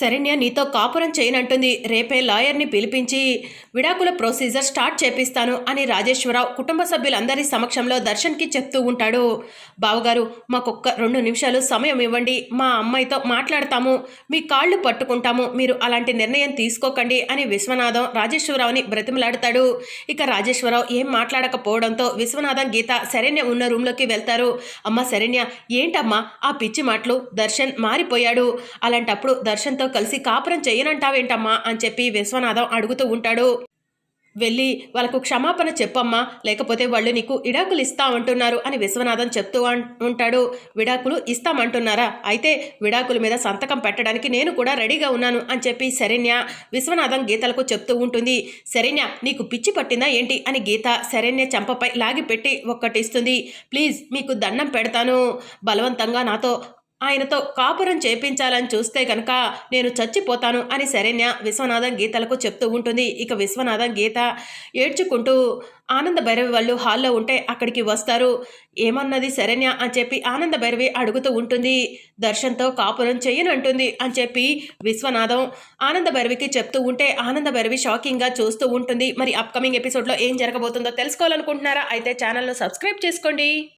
శరణ్య నీతో కాపురం చేయనంటుంది. రేపే లాయర్ని పిలిపించి విడాకుల ప్రొసీజర్ స్టార్ట్ చేపిస్తాను అని రాజేశ్వరరావు కుటుంబ సభ్యులందరి సమక్షంలో దర్శన్కి చెప్తూ ఉంటాడు. బావగారు మాకొక్క రెండు నిమిషాలు సమయం ఇవ్వండి. మా అమ్మాయితో మాట్లాడతాము. మీ కాళ్ళు పట్టుకుంటాము. మీరు అలాంటి నిర్ణయం తీసుకోకండి అని విశ్వనాథం రాజేశ్వరరావుని బ్రతిమలాడతాడు. ఇక రాజేశ్వరరావు ఏం మాట్లాడకపోవడంతో విశ్వనాథం గీత శరణ్య ఉన్న రూమ్లోకి వెళ్తారు. అమ్మ శరణ్య ఏంటమ్మా? ఆ పిచ్చి మాటలు. దర్శన్ మారిపోయాడు. అలాంటప్పుడు దర్శన్తో కలిసి కాపురం చేయనంటావేంటమ్మా అని చెప్పి విశ్వనాథం అడుగుతూ ఉంటాడు. వెళ్ళి వాళ్ళకు క్షమాపణ చెప్పమ్మా లేకపోతే వాళ్ళు నీకు విడాకులు ఇస్తామంటున్నారు అని విశ్వనాథం చెప్తూ ఉంటాడు. విడాకులు ఇస్తామంటున్నారా? అయితే విడాకుల మీద సంతకం పెట్టడానికి నేను కూడా రెడీగా ఉన్నాను అని చెప్పి శరణ్య విశ్వనాథం గీతలకు చెప్తూ ఉంటుంది. శరణ్య నీకు పిచ్చి పట్టిందా ఏంటి? అని గీత శరణ్య చెంపపై లాగిపెట్టి ఒక్కటిస్తుంది. ప్లీజ్ మీకు దండం పెడతాను. బలవంతంగా నాతో ఆయనతో కాపురం చేపించాలని చూస్తే కనుక నేను చచ్చిపోతాను అని శరణ్య విశ్వనాథం గీతలకు చెప్తూ ఉంటుంది. ఇక విశ్వనాథం గీత ఏడ్చుకుంటూ ఆనంద భైరవి వాళ్ళు హాల్లో ఉంటే అక్కడికి వస్తారు. ఏమన్నది శరణ్య అని చెప్పి ఆనంద భైరవి అడుగుతూ ఉంటుంది. దర్శన్తో కాపురం చెయ్యనంటుంది అని చెప్పి విశ్వనాథం ఆనంద భైరవికి చెప్తూ ఉంటే ఆనంద భైరవి షాకింగ్గా చూస్తూ ఉంటుంది. మరి అప్కమింగ్ ఎపిసోడ్లో ఏం జరగబోతుందో తెలుసుకోవాలనుకుంటున్నారా? అయితే ఛానల్ను సబ్స్క్రైబ్ చేసుకోండి.